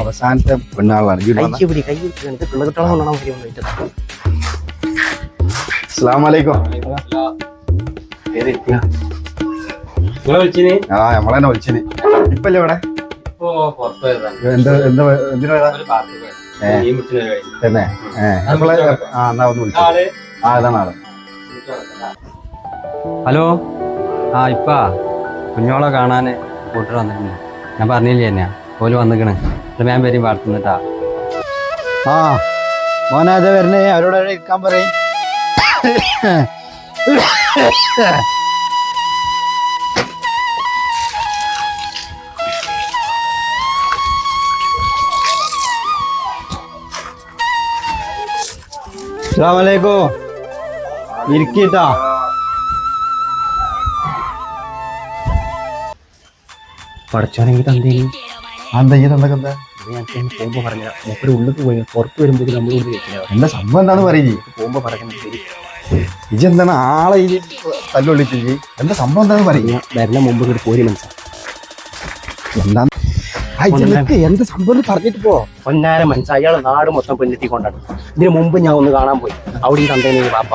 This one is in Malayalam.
അവസാനത്തെ പെണ്ണാളാണ്. ഈ വന്ന. കൈ പിടി കൈ പിടി. എനിക്ക് പിള്ള കുട്ടികളെ കൊണ്ടാണ് വരുന്നത് അസ്സലാമു അലൈക്കും നിങ്ങളെ വിളിച്ചിന്? ആ നമ്മളെന്നെ വിളിച്ചിന്. ഇപ്പല്ലേ ഇവിടെ. എന്താ എന്താ എന്തിനാ. തന്നെ. നമ്മളെ ആ എന്നാ ഒന്ന് വിളിച്ചു. ആൾ? ആ ഇതാണ് ആൾ ഹലോ? ആ ഇപ്പാ. കുഞ്ഞോളെ കാണാൻ കൂട്ടർ വന്നിട്ടുണ്ട്. ഞാൻ പറഞ്ഞില്ലേ എന്നാ? ഓൽ വന്നിക്കണ്. ഞാൻ പേരും വളർത്തുന്നിട്ടാ. ആ മോനെ അതെ വരണേ. അവരോട് ഇരിക്കാൻ പറയും. അസ്സാമലൈക്കോ ഇരിക്കട്ടാ പഠിച്ചാണെങ്കിൽ തന്തേനും. എന്താ ഈ എന്തൊക്കെ എന്താ ഞാൻ പോകുമ്പോ പറഞ്ഞ മൂപ്പര് ഉള്ളിൽ പോയി പുറത്ത് വരുമ്പോൾ നമ്മൾ ഉള്ളിൽ കേൾക്കില്ല എന്താ സംഭവം എന്താന്ന് പറയേ പോകുമ്പോ പറയുന്നത് ഇജ് എന്താണ് ആളെ ഈ തല്ലുള്ളിച്ച്? എന്താ സംഭവം എന്താന്ന് പറയുക വരുന്ന മുമ്പ് ഇവിടെ പോരി മനസ്സിലാ എന്താ. എന്താ സംഭവം പറഞ്ഞിട്ട് പോ. പൊന്നാര മനസ്സ്. അയാൾ നാട് മൊത്തം പെണ്ണെത്തി കൊണ്ടാണ് ഇതിന് മുമ്പ് ഞാൻ ഒന്ന് കാണാൻ പോയി. അവിടെ ഈ തന്തേനെ വാപ്പ.